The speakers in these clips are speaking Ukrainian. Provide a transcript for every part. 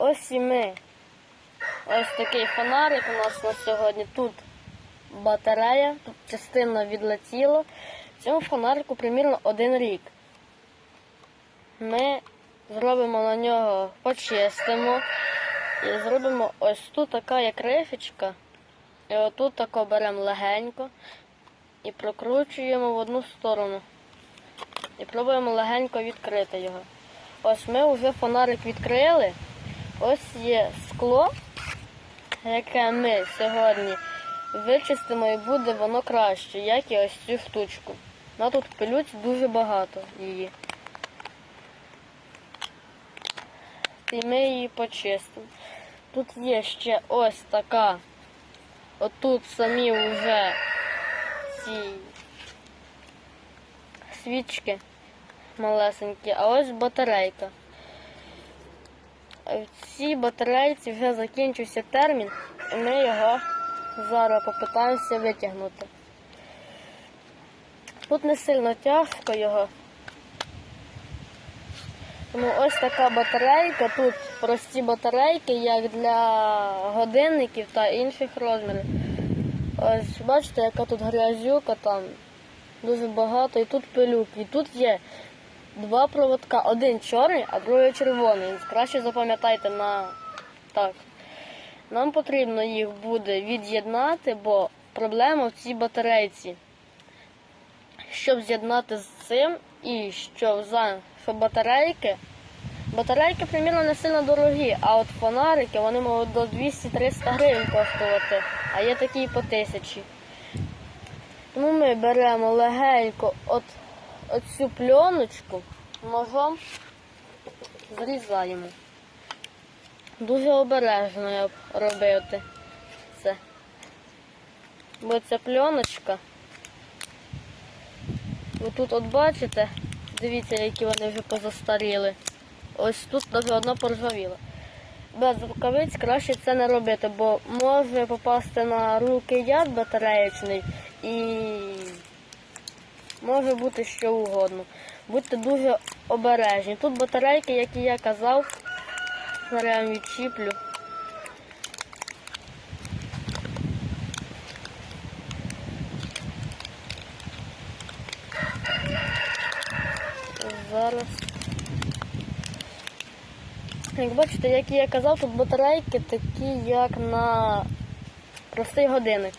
Ось і ми. Ось такий фонарик у нас на сьогодні. Тут батарея, тут частина відлетіла. Цьому фонарику примірно один рік. Ми зробимо на нього, почистимо і зробимо ось тут така як рифічка. І отут тако беремо легенько і прокручуємо в одну сторону. І пробуємо легенько відкрити його. Ось ми вже фонарик відкрили. Ось є скло, яке ми сьогодні вичистимо і буде воно краще, як і ось цю штучку. На тут пилюць дуже багато її. І ми її почистимо. Тут є ще ось така. Отут самі вже ці свічки малесенькі, а ось батарейка. В цій батарейці вже закінчився термін, і ми його зараз попитаємося витягнути. Тут не сильно тяжко його. Тому ось така батарейка, тут прості батарейки, як для годинників та інших розмірів. Ось бачите, яка тут грязюка там дуже багато, і тут пилюк. І тут є два проводка, один чорний, а другий червоний. Краще запам'ятайте на так. Нам потрібно їх буде від'єднати, бо проблема в цій батарейці. Щоб з'єднати з цим і щоб за щоб батарейки. Батарейки, примірно, не сильно дорогі, а от фонарики вони можуть до 200-300 гривень коштувати, а є такі по тисячі. Тому ми беремо легенько от, оцю пленочку, ножом зрізаємо. Дуже обережно робити це. Бо ця пленочка. Ви тут от бачите, дивіться, які вони вже позастаріли. Ось тут навіть одна поржавіла. Без рукавиць краще це не робити, бо може попасти на руки яд батареєчний і може бути що угодно. Будьте дуже обережні. Тут батарейки, як і я казав, зараз відчіплю. Зараз. Як бачите, як і я казав, тут батарейки такі, як на простий годинник.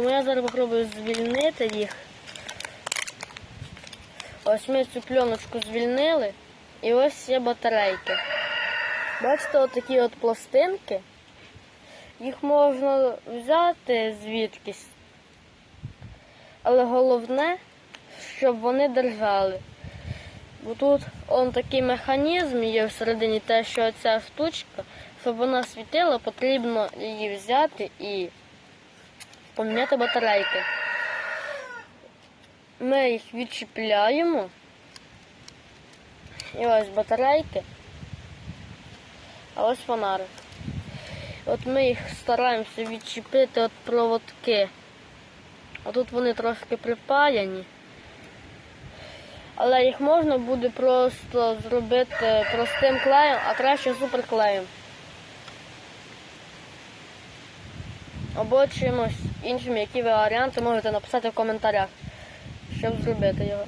Тому я зараз спробую звільнити їх. Ось ми цю пленочку звільнили і ось є батарейки. Бачите, отакі от пластинки. Їх можна взяти звідкись. Але головне, щоб вони держали. Бо тут он такий механізм є всередині, те, що ця штучка, щоб вона світила, потрібно її взяти і поміняти батарейки. Ми їх відчіпляємо. І ось батарейки. А ось фонарик. От ми їх стараємося відчепити від проводки. А тут вони трошки припаяні. Але їх можна буде просто зробити простим клеєм, а краще суперклеєм. Або чимось іншим, які ви варіанти можете написати в коментарях, щоб зробити його.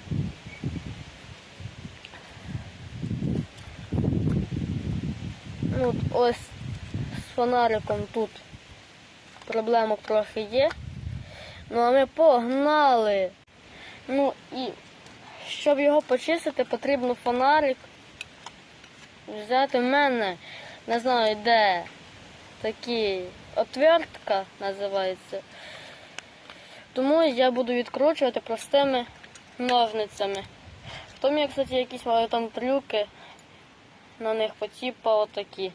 Ну, от ось з фонариком тут проблемок трохи є. Ну а ми погнали. Ну і щоб його почистити, потрібно фонарик. Взяти в мене, не знаю де такі отвертка називається. Тому я буду відкручувати простими ножницями. Хто мені, кстати, якісь мали там трюки на них потіпа отакі.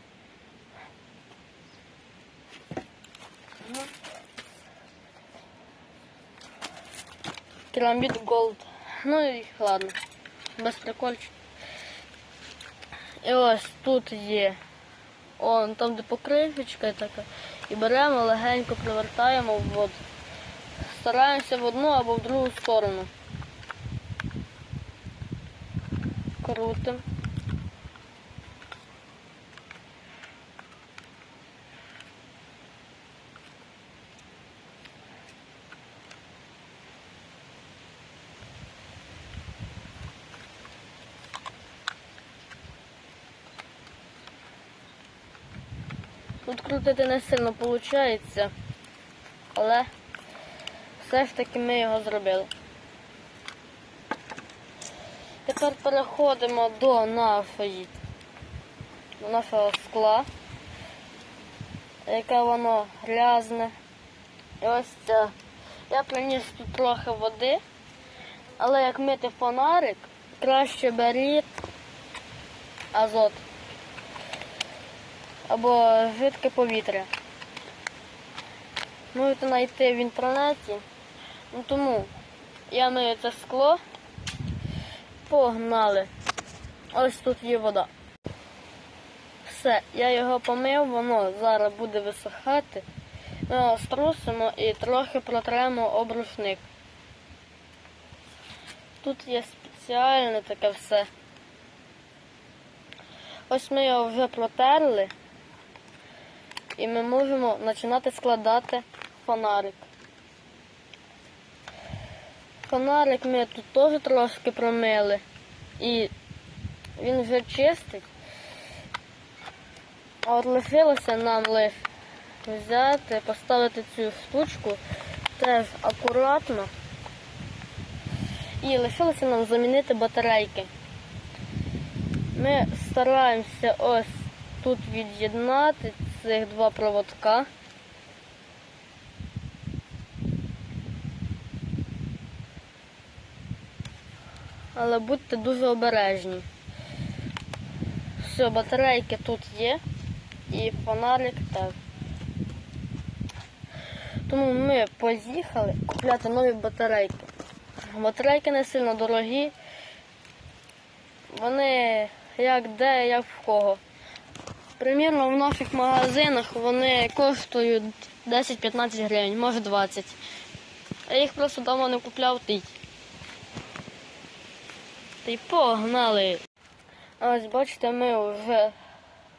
Керамбіт Gold. Ну і ладно. Без прикольчиків. І ось тут є. Он там, де покривочка така. І беремо, легенько привертаємо в воду. Стараємося в одну або в другу сторону. Крутим. Тут крутити не сильно виходить, але все ж таки ми його зробили. Тепер переходимо до нашої до нашого скла, яке воно грязне. І ось це. Я приніс тут трохи води, але як мити фонарик, краще беріть азот або жидке повітря. Можете знайти в інтернеті. Ну, тому я мию це скло. Погнали. Ось тут є вода. Все, я його помив, воно зараз буде висихати. Ми його струсимо і трохи протремо об рушник. Тут є спеціальне таке все. Ось ми його вже протерли. І ми можемо починати складати фонарик. Фонарик ми тут теж трошки промили. І він вже чистий. А от лишилося нам лише взяти, поставити цю штучку теж акуратно. І лишилося нам замінити батарейки. Ми стараємося ось тут від'єднати цих два проводка. Але будьте дуже обережні. Все, батарейки тут є і фонарик так. Тому ми поїхали купляти нові батарейки. Батарейки не сильно дорогі. Вони як де, як в кого. Примірно в наших магазинах вони коштують 10-15 гривень, може 20. А їх просто давно не купляв ти. Та й погнали. Ось бачите, ми вже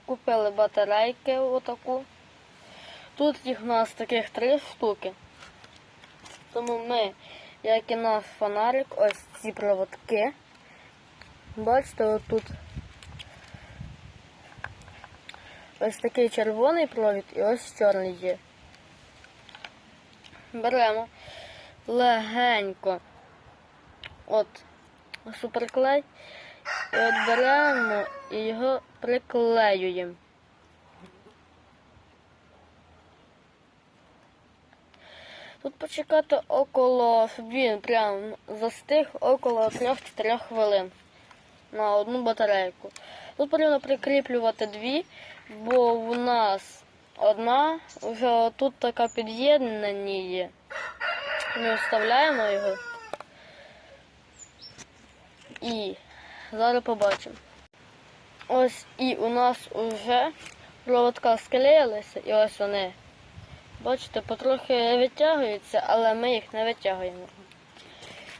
купили батарейки отаку. Тут їх у нас таких три штуки. Тому ми, як і наш фонарик, ось ці проводки. Бачите, отут ось такий червоний провід і ось чорний є. Беремо легенько от суперклей і от беремо і його приклеюємо. Тут почекати около, щоб він прям застиг около 3-4 хвилин на одну батарейку. Тут потрібно прикріплювати дві, бо у нас одна вже тут така під'єднання є. Ми вставляємо його і зараз побачимо. Ось і у нас вже проводка склеїлися, і ось вони. Бачите, потрохи витягуються, але ми їх не витягуємо.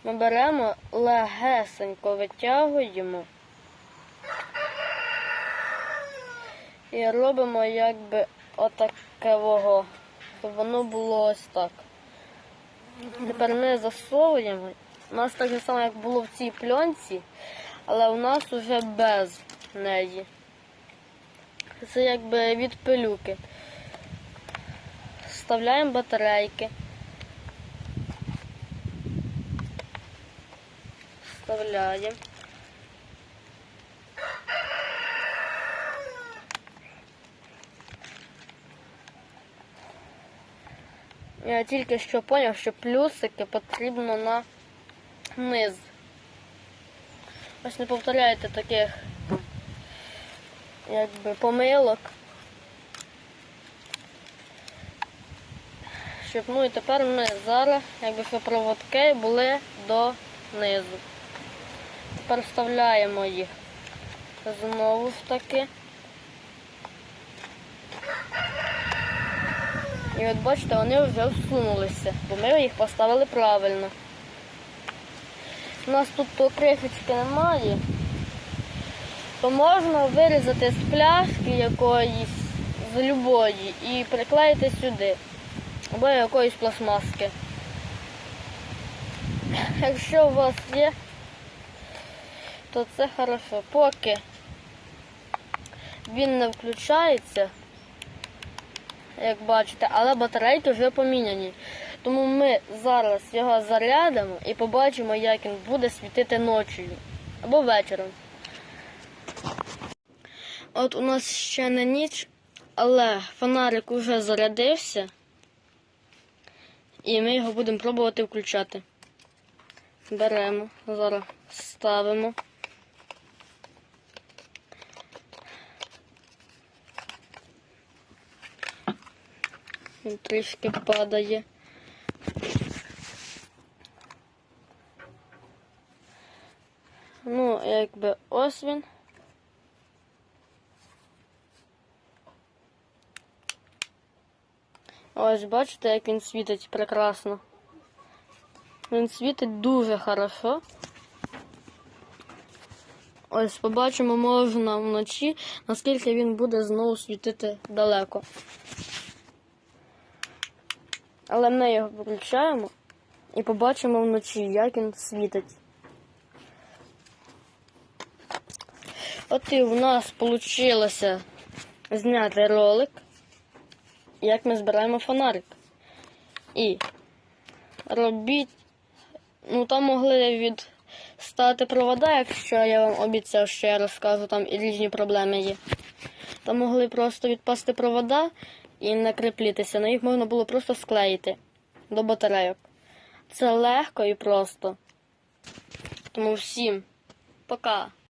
Ми беремо, легесенько витягуємо і робимо якби отакого, щоб воно було ось так. Тепер ми засовуємо. У нас так же само, як було в цій пленці, але у нас вже без неї. Це якби від пилюки. Вставляємо батарейки. Вставляємо. Я тільки що зрозумів, що плюсики потрібно на низ. Ось не повторяйте таких якби помилок. Щоб ну і тепер ми зараз, якби що проводки були донизу. Тепер вставляємо їх знову ж таки. І от бачите, вони вже всунулися, бо ми їх поставили правильно. У нас тут то немає, то можна вирізати з пляшки якоїсь, з любої, і приклеїти сюди, або якоїсь пластмаски. Якщо у вас є, то це хорошо. Поки він не включається, як бачите, але батарейки вже поміняні. Тому ми зараз його зарядимо і побачимо, як він буде світити ночі або вечором. От у нас ще не ніч, але фонарик уже зарядився, і ми його будемо пробувати включати. Беремо, зараз ставимо. Трішки падає. Ну, якби ось він. Ось бачите, як він світить прекрасно. Він світить дуже хорошо. Ось побачимо можна вночі, наскільки він буде знову світити далеко. Але ми його виключаємо і побачимо вночі, як він світить. От і в нас вийшло зняти ролик, як ми збираємо фонарик. І робіть, ну там могли відстати провода, якщо я вам обіцяв, що я розкажу, там і різні проблеми є. Там могли просто відпасти провода і не кріплітися. На їх можна було просто склеїти до батарейок. Це легко і просто. Тому всім пока.